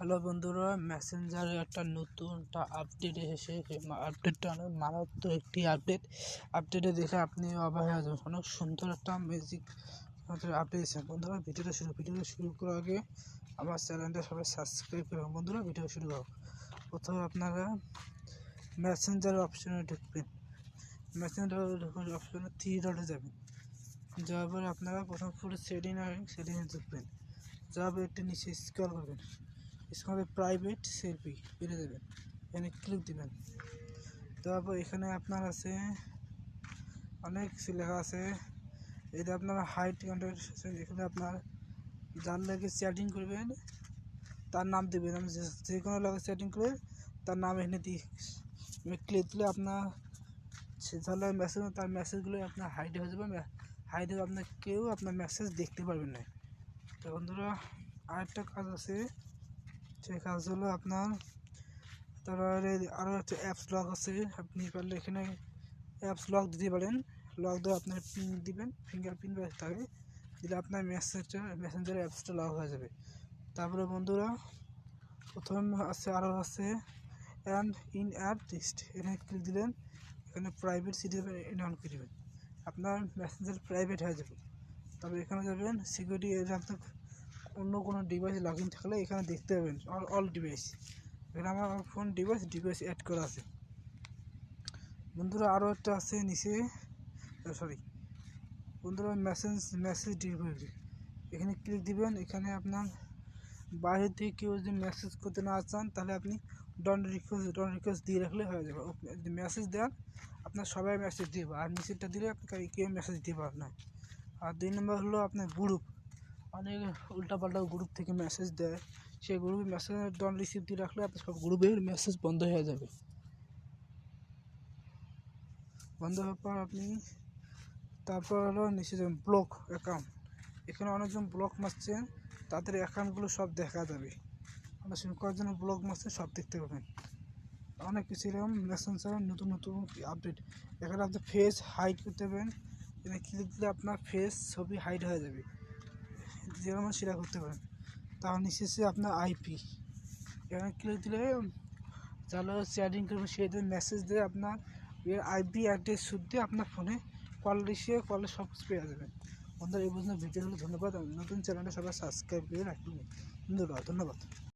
Hello বন্ধুরা মেসেঞ্জারে একটা নতুন একটা আপডেট এসেছে। আপডেটটা অনেক মারাত্মক একটি আপডেট আপডেটে দেখে আপনি অবাক হয়ে যাবেন। অনেক সুন্দর একটা ম্যাজিক আপডেট এসেছে। বন্ধুরা, ভিডিওটা শুরু ভিডিওটা শুরু করার আগে আমার চ্যানেলটা সবাই সাবস্ক্রাইব করবেন বন্ধুরা ভিডিও শুরু করো। প্রথমে আপনারা মেসেঞ্জার অপশনে ঢুকবেন। মেসেঞ্জার অপশনে থ্রি ডটে যাবেন। যাওয়ার পরে আপনারা প্রথম পুরো সেটিং সেটিংয়ে ঢুকবেন। যাওয়ার একটু নিচে স্ক্রল করবেন। স্ক্রলে প্রাইভেট সেলফি পেরে দেবেন। এখানে ক্লিক দিবেন। তারপর এখানে আপনার আছে অনেক লেখা আছে। এটা আপনার হাইট কন্ট্যাক্ট এখানে আপনার যার লাগে চ্যাটিং করবেন, তার নাম দেবেন। আমি যে কোনো লাগে চ্যাটিং করে তার নাম এখানে দিয়ে ক্লিক দিলে আপনার সে লাগে মেসেজ তার মেসেজগুলো আপনার হাইড হয়ে যাবে। হাইড হয়ে আপনার কেউ আপনার মেসেজ দেখতে পারবেন না। তো বন্ধুরা, আরেকটা কাজ আছে। সেই কাজ হলো আপনার, তারপরে আরও একটা অ্যাপস লক আছে, আপনি পারলে এখানে অ্যাপস লক দিতে পারেন। লক দিয়ে আপনার পিন দিবেন ফিঙ্গারপ্রিন্ট থাকে দিলে আপনার মেসেজটা মেসেঞ্জার অ্যাপসটা লক হয়ে যাবে। তারপরে বন্ধুরা, প্রথম আছে আরও আছে অ্যান্ড ইন অ্যাপ লিস্ট এখানে ক্লিক দিলেন, এখানে প্রাইভেট সিটি অন করে দেবেন। আপনার মেসেঞ্জার প্রাইভেট হয়ে যাবে। তারপরে এখানে যাবেন সিকিউরিটি আপনার অন্য কোনো ডিভাইস লগ ইন থাকলে এখানে দেখতে পাবেন অল অল ডিভাইস এখানে আমার ফোন ডিভাইস ডিভাইস অ্যাড করা আছে। বন্ধুরা আরও একটা আছে নিচে সরি বন্ধুরা মেসেজ মেসেজ ডিলিভারি এখানে ক্লিক দিবেন, এখানে আপনার বাইরে থেকে কেউ যদি মেসেজ করতে না চান, তাহলে আপনি ডন রিকোয়েস্ট ডন রিকোয়েস্ট দিয়ে রাখলে হয়ে যাবে। যদি মেসেজ দেন, আপনার সবাই মেসেজ দিবে। আর নিচেরটা দিলে আপনাকে কেউ মেসেজ দিতে না। আর দুই নম্বর হলো আপনার গ্রুপ অনেক উল্টাপাল্টা গ্রুপ থেকে মেসেজ দেয়। সেই গ্রুপে মেসেজ ডন রিসিভ দিয়ে রাখলে আপনার সব গ্রুপের মেসেজ বন্ধ হয়ে যাবে। বন্ধ হওয়ার পর আপনি তারপর হলো নিচে যাবেন ব্লক অ্যাকাউন্ট এখানে অনেকজন ব্লক মারছেন তাদের অ্যাকাউন্টগুলো সব দেখা যাবে। অনেক সময় কয়েকজন ব্লক মারছে, সব দেখতে পাবেন। অনেক কিছু এরকম মেসেঞ্জারের নতুন নতুন আপডেট এখানে আপনি ফেস হাইড করতে পারেন, এখানে ক্লিক দিলে আপনার ফেস ছবি হাইড হয়ে যাবে। যেরকম সেটা করতে পারেন, তার নিচে আপনার আইপি এখানে ক্লিক দিলে যারা চ্যাটিং করবে সে মেসেজ দিয়ে আপনার আইপি অ্যাড্রেস শুদ্ধ আপনার ফোনে কল রিসিয়ে কলে সব কিছু পেয়ে যাবেন। বন্ধুরা, এই পর্যন্ত ভিডিওগুলো ধন্যবাদ। নতুন চ্যানেলটা সবাই সাবস্ক্রাইব করে রাখবেন। ধন্যবাদ ধন্যবাদ।